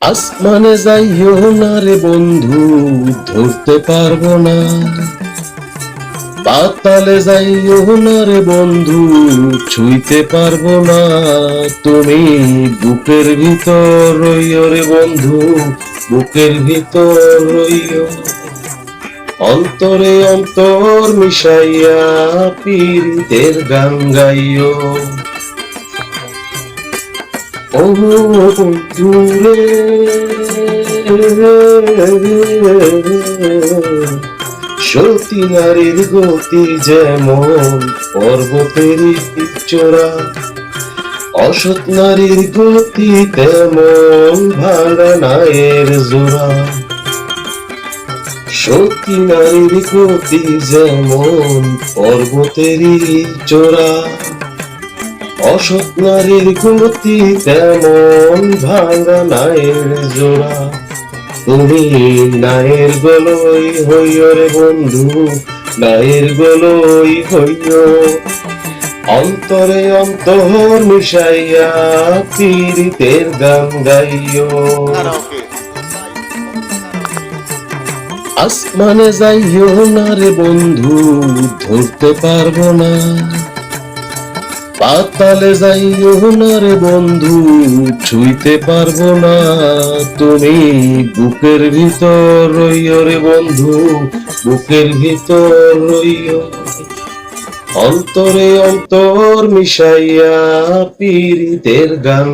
আসমানে যাইও না রে বন্ধু, ধরতে পারব না। পাতালে যাইও না রে বন্ধু, ছুঁইতে পারব না। তুমি বুকের ভিতর রইও রে বন্ধু, বুকের ভিতর রইও। অন্তরে অন্তর মিশাইয়া পীরিতের গান গাইও। সতী নারীর গতি যেমন পর্বতের চোরা অসৎ নারীর গতি তেমন ভাঙা নায়ের জোড়া। সতী নারীর গতি যেমন পর্বতেরই চোরা অসৎ নারীর গতি তেমন ভাঙা নায়ের জোড়া। তুমি নায়ের গলই হইও রে বন্ধু, নায়ের গলই হইও। অন্তরে অন্তর মিশাইয়া পীড়িতের গান গাইও। আসমানে যাইও না রে বন্ধু, ধরতে পারব না। পাতালে যাইও না রে বন্ধু, ছুঁইতে পারব না। তুমি বুকের ভিতর রইও রে বন্ধু, বুকের ভিতর রইও। অন্তরে অন্তর মিশাইয়া পীড়িতের গান